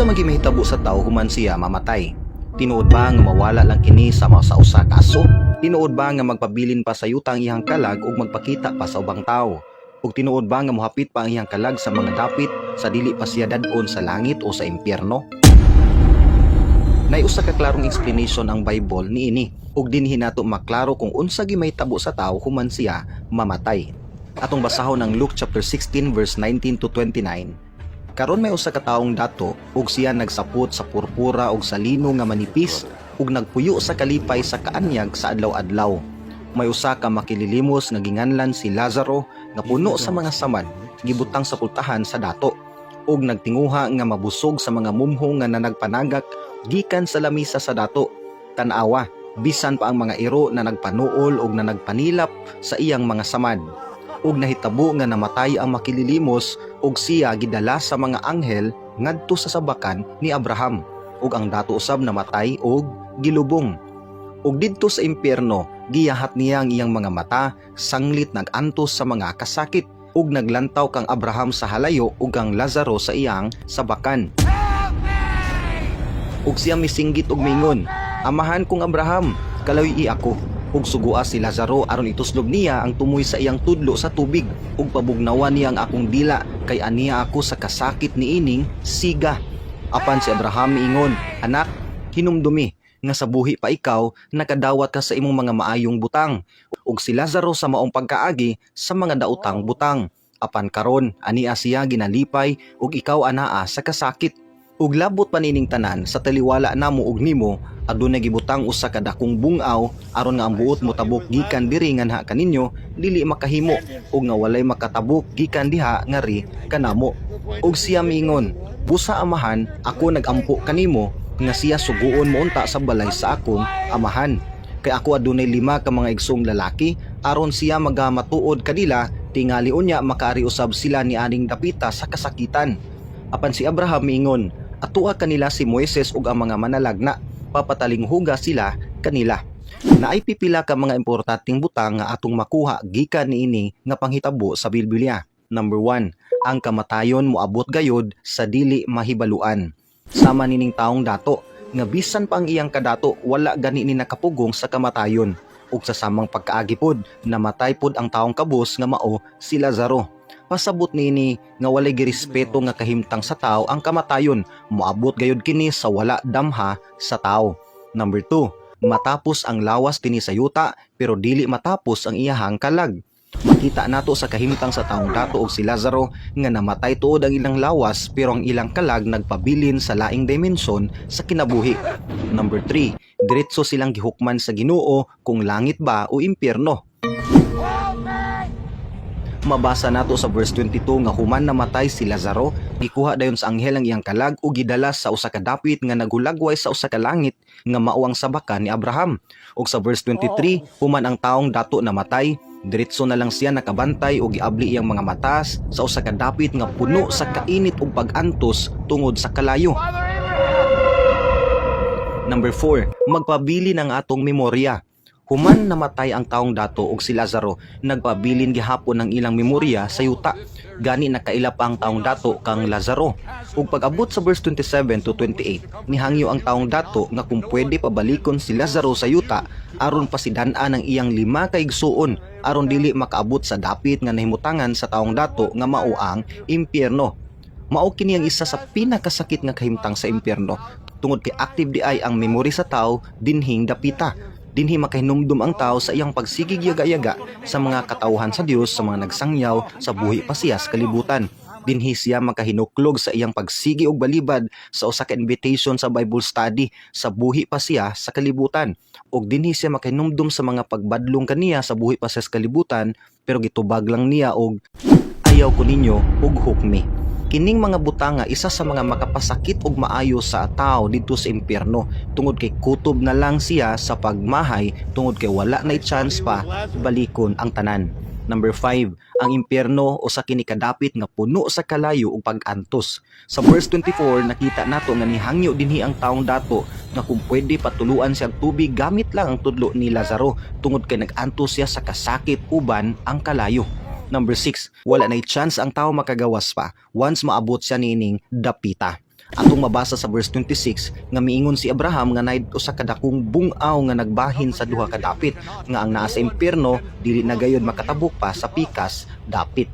Unsa man mahitabo sa tao human siya mamatay? Tinuod ba nga mawala lang kini sa mga sa usa ka aso? Tinuod ba nga magpabilin pa sa yuta ang iyang kalag ug magpakita pa sa ubang tao? Ug tinuod ba nga mohapit pa ang iyang kalag sa mga dapit sa dili pa siya dadon sa langit o sa impyerno? Nay usa ka klarong explanation ang Bible niini ug dinhi nato maklaro kung unsa gi mahitabo sa tao human siya mamatay. Atong basahon ang Luke chapter 16 verse 19 to 29. Karon may usa ka taong dato ug siya nagsapot sa purpura ug sa lino nga manipis ug nagpuyo sa kalipay sa kaanyag sa adlaw-adlaw. May usa ka makililimos nga ginganlan si Lazaro nga puno sa mga samad gibutang sa pultahan sa dato ug nagtinguha nga mabusog sa mga mumho nga nanagpanagak gikan sa lamisa sa dato. Tanawa, bisan pa ang mga iro na nagpanuol ug na nagpanilap sa iyang mga samad ug nahitabo nga namatay ang makililimos ug siya gidala sa mga anghel ngadto sa sabakan ni Abraham. Ug ang dato usab namatay ug gilubong. Ug didto sa impyerno giyahat niya ang iyang mga mata sanglit nagantos sa mga kasakit ug naglantaw kang Abraham sa halayo ug kang Lazaro sa iyang sabakan. Ug siya misinggit og mingon amahan kong Abraham kalawi ako ug sugua si Lazaro aron ituslog niya ang tumoy sa iyang tudlo sa tubig. Ug pabugnawan niya ang akong dila kay aniya ako sa kasakit ni ining siga. Apan si Abraham miingon anak hinumdumi nga sa buhi pa ikaw nakadawat ka sa imong mga maayong butang. Ug si Lazaro sa maong pagkaagi sa mga daotang butang. Apan karon ania siya ginalipay ug ikaw anaa sa kasakit ug labot panining tanan sa taliwala namo ug nimo adunay gibutang usa ka dakong bungaw aron nga ang buot mo tabok gikan diri nga kaninyo dili makahimo. Ug nga walay makatabok gikan diha nga ri kanamo ug siya miingon busa amahan ako nagampo kanimo nga siya suguon mo unta sa balay sa akong amahan. Kay ako adunay lima ka mga igsong lalaki aron siya magamatuod kadila tingali unya makaari usab sila ni aning dapita sa kasakitan. Apan si Abraham miingon atua kanila si Moises ug ang mga manalagna papataling huga sila kanila. Naay pipila ka mga importanteng butang nga atong makuha gikan niini nga panghitabo sa Bilbilya number 1 ang kamatayon moabot gayod sa dili mahibaluan. Sama nining taong dato nga bisan pa ang iyang kadato wala gani ni nakapugong sa kamatayon. Ug sa samang pagkaagi pod namatay pod ang taong kabus nga mao si Lazaro pasabot nini nga walay girespeto nga kahimtang sa tao ang kamatayon moabot gayud kini sa wala damha sa tao number 2 matapos ang lawas kini sa yuta pero dili matapos ang iyahang kalag Makita nato sa kahimtang sa taong dato og si Lazaro nga namatay tuod ang ilang lawas pero ang ilang kalag nagpabilin sa laing dimensyon sa kinabuhi. Number 3, diretso silang gihukman sa Ginoo kung langit ba o impyerno. Mabasa nato sa verse 22 nga human namatay si Lazaro, gikuha dayon sa anghel ang iyang kalag ug gidala sa usa ka dapit nga nagulagway sa usa ka langit nga mao ang sabakan ni Abraham. Ug sa verse 23, human ang taong dato namatay, diretso na lang siya nakabantay ug giabli iyang mga matas sa usa ka dapit nga puno sa kainit ug pag-antos tungod sa kalayo. Number 4, magpabili ng atong memorya. Human namatay ang taong dato ug si Lazaro, nagpabilin gihapon ang ilang memorya sa yuta. Gani nakaila pa ang taong dato kang Lazaro. Ug pag-abot sa verse 27 to 28, nihangyo ang taong dato nga kung pwede pabalikon si Lazaro sa yuta aron pasidan-an ang iyang lima ka igsuon aron dili makaabot sa dapit nga nahimutangan sa taong dato nga mao ang impyerno. Mao kini ang isa sa pinakasakit nga kahimtang sa impyerno tungod kay active di ang memory sa tao dinhing dapita dinhi makahinumdum ang tao sa iyang pagsigig yaga-yaga sa mga katawhan sa Dios sa mga nagsangyaw sa buhi pa siya sa kalibutan. Dinhi siya makahinuklog sa iyang pagsigi og balibad sa usa ka invitation sa Bible study sa buhi pa siya sa kalibutan. Ug dinhi siya makahinumdum sa mga pagbadlong kaniya sa buhi pa siya sa kalibutan pero gitubag lang niya og ayaw ko ninyo ug hukmi Kining mga butanga isa sa mga makapasakit ug maayo sa tao dito sa impyerno tungod kay kutob na lang siya sa pagmahay tungod kay wala na chance pa balikon ang tanan. Number 5, ang impyerno o sa kini kadapit nga puno sa kalayo ug pag-antos. Sa verse 24 nakita nato nga nihangyo dinhi ang taong dato nga kung pwede patuluan siya og tubig gamit lang ang tudlo ni Lazaro tungod kay nag-antos siya sa kasakit uban ang kalayo. Number 6, wala na chance ang tao makagawas pa once maabot siya nining dapita. Atong mabasa sa verse 26 nga miingon si Abraham nga naid usa ka dakong bungaw nga nagbahin sa duha ka dapit nga ang naa sa impyerno dili na gayud makatabok pa sa pikas dapit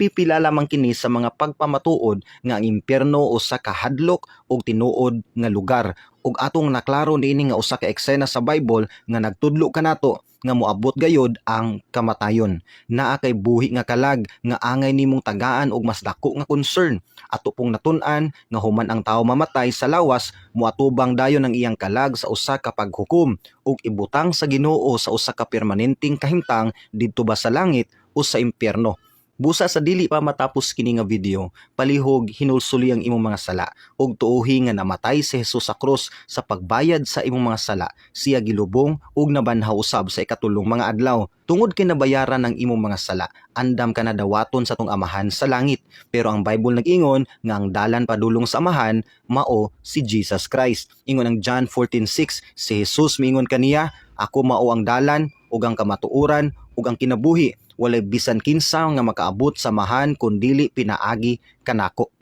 pipila lamang kini sa mga pagpamatuod nga ang impyerno usa ka hadlok ug tinuod nga lugar. Ug atong naklaro niini nga usa ka eksena sa Bible nga nagtudlo kanato nga moabot gayod ang kamatayon. Naa kay buhi nga kalag nga angay nimong tagaan og mas dako nga concern. Ato pong natun-an nga human ang tawo mamatay sa lawas moatubang dayon ang iyang kalag sa usa ka paghukom ug ibutang sa Ginoo sa usa ka permanenteng kahimtang didto ba sa langit o sa impyerno Busa sa dili pa matapos kini nga video, palihog hinulsuli ang imong mga sala ug tuohi nga namatay si Hesus sa krus sa pagbayad sa imong mga sala. Siya gilubong ug nabanhaw usab sa ikatulong mga adlaw. Tungod kay nabayaran ang imong mga sala, andam ka na dawaton sa tong amahan sa langit. Pero ang Bible nag-ingon nga ang dalan padulong sa amahan mao si Jesus Christ. Ingon ang John 14:6, si Jesus miingon kaniya, ako mao ang dalan ug ang kamatuoran ug ang kinabuhi walay bisan kinsa nga makaabot sa mahan kun dili pinaagi kanako